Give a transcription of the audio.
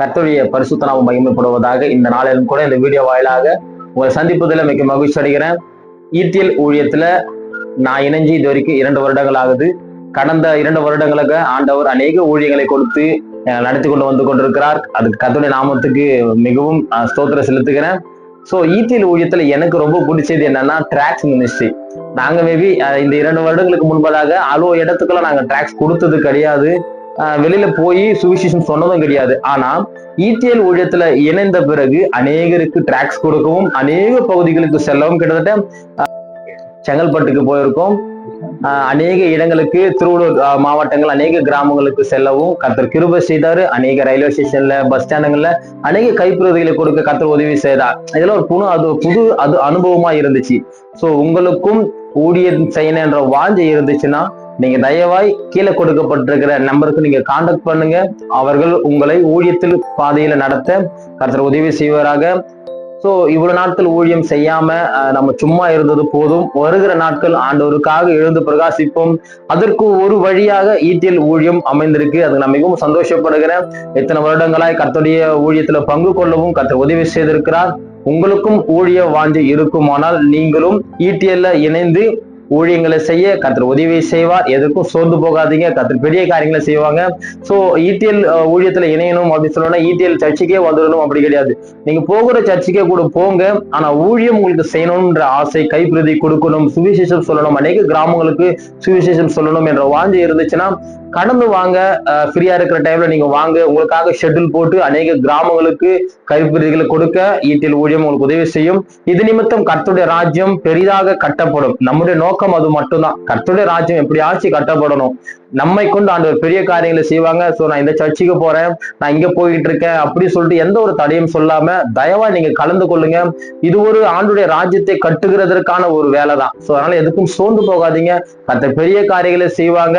கர்த்தருடைய பரிசுத்த நாமம் மகிமைப்படுவதாக இந்த நாளிலும் கூட இந்த வீடியோ வாயிலாக உங்களை சந்திப்பதில் மிக மகிழ்ச்சி அடைகிறேன். ஈட்டியல் ஊழியத்துல நான் இணைஞ்சு இது வரைக்கும் இரண்டு வருடங்கள் ஆகுது. கடந்த இரண்டு வருடங்களுக்கு ஆண்டவர் அநேக ஊழியங்களை கொடுத்து நடத்தி கொண்டு வந்து கொண்டிருக்கிறார். அதுக்கு கர்த்தருடைய நாமத்துக்கு மிகவும் ஸ்தோத்திரம் செலுத்துகிறேன். ஸோ ஈட்டியல் ஊழியத்தில் எனக்கு ரொம்ப பிடிச்சது என்னன்னா ட்ராக்ஸ் மினிஸ்ட்ரி நாங்கள் மேபி இந்த இரண்டு வருடங்களுக்கு முன்பதாக அவ்வளோ இடத்துக்கெல்லாம் நாங்கள் ட்ராக்ஸ் கொடுத்தது கிடையாது. வெளியில போய் சுவிசேஷம் சொன்னதும் கிடையாது. ஆனா ஈட்டியல் ஊழியத்துல இணைந்த பிறகு அநேகருக்கு டிராக்ஸ் கொடுக்கவும் அநேக பகுதிகளுக்கு செல்லவும் கிட்டத்தட்ட செங்கல்பட்டுக்கு போயிருக்கோம். அநேக இடங்களுக்கு திருவள்ளூர் அஹ், மாவட்டங்கள் அநேக கிராமங்களுக்கு செல்லவும் கத்தர் கிருபை செய்தாரு. அநேக ரயில்வே ஸ்டேஷன்ல பஸ் ஸ்டாண்டுங்கள்ல அநேக கைப்பிரதிகளை கொடுக்க கத்தர் உதவி செய்தார். இதெல்லாம் ஒரு புது அது புது அது அனுபவமா இருந்துச்சு. சோ உங்களுக்கும் ஊழியர் செய்யணுன்ற என்ற வாஞ்சை இருந்துச்சுன்னா நீங்க தயவாய் கீழே கொடுக்கப்பட்டிருக்கிற நம்பருக்கு நீங்க காண்டாக்ட் பண்ணுங்க. அவர்கள் உங்களை ஊழியத்தில் பாதையில நடத்த கர்த்தர் உதவி செய்வாராக. சோ இவ்வளவு நாட்கள் ஊழியம் செய்யாம நம்ம சும்மா இருந்தது போதும். வருகிற நாட்கள் ஆண்டவருக்காக எழுந்து பிரகாசிப்போம். அதற்கு ஒரு வழியாக ஈட்டியல் ஊழியம் அமைந்திருக்கு. அது நான் மிகவும் சந்தோஷப்படுகிறேன். எத்தனை வருடங்களாய் கத்தோடைய ஊழியத்துல பங்கு கொள்ளவும் கர்த்தர் உதவி செய்திருக்கிறார். உங்களுக்கும் ஊழிய வாஞ்சி இருக்குமானால் நீங்களும் ஈட்டியல்ல இணைந்து ஊழியங்களை செய்ய கத்தர் உதவி செய்வார். எதுக்கும் சோர்ந்து போகாதீங்க. கத்தர் பெரிய காரியங்களை செய்வாங்க. சோ ஈட்டியல் ஊழியத்துல இணையணும் அப்படின்னு சொல்லணும்னா ஈட்டியல் சர்ச்சுக்கே வந்துடணும். அப்படி கிடையாது. நீங்க போகிற சர்ச்சுக்கே கூட போங்க. ஆனா ஊழியம் உங்களுக்கு செய்யணும்ன்ற ஆசை கைப்பிரதி கொடுக்கணும். சுவிசேஷம் சொல்லணும். அநேக கிராமங்களுக்கு சுவிசேஷம் சொல்லணும் என்ற வாஞ்சி இருந்துச்சுன்னா கடந்து வாங்க ஃப்ரீயா இருக்கிற டைம்ல நீங்க வாங்க. உங்களுக்காக ஷெட்யூல் போட்டு அநேக கிராமங்களுக்கு கைப்பிரிகளை கொடுக்க ஈட்டில் ஊழியம் உங்களுக்கு உதவி செய்யும். இது நிமித்தம் கர்த்துடைய ராஜ்யம் பெரிதாக கட்டப்படும். நம்முடைய நோக்கம் அது மட்டும்தான். கர்த்துடைய ராஜ்யம் எப்படி கட்டப்படணும். நம்மை கொண்டு ஆண்டவர் பெரிய காரியங்களை செய்வாங்க. சோ நான் இந்த சர்ச்சுக்கு போறேன். நான் இங்க போயிட்டு இருக்கேன். அப்படி சொல்லிட்டு எந்த ஒரு தடையும் சொல்லாம தயவா நீங்க கலந்து கொள்ளுங்க. இது ஒரு ஆண்டுடைய ராஜ்யத்தை கட்டுகிறதற்கான ஒரு வேலை தான் சோ அதனால எதுக்கும் சோர்ந்து போகாதீங்க. மற்ற பெரிய காரியங்களை செய்வாங்க.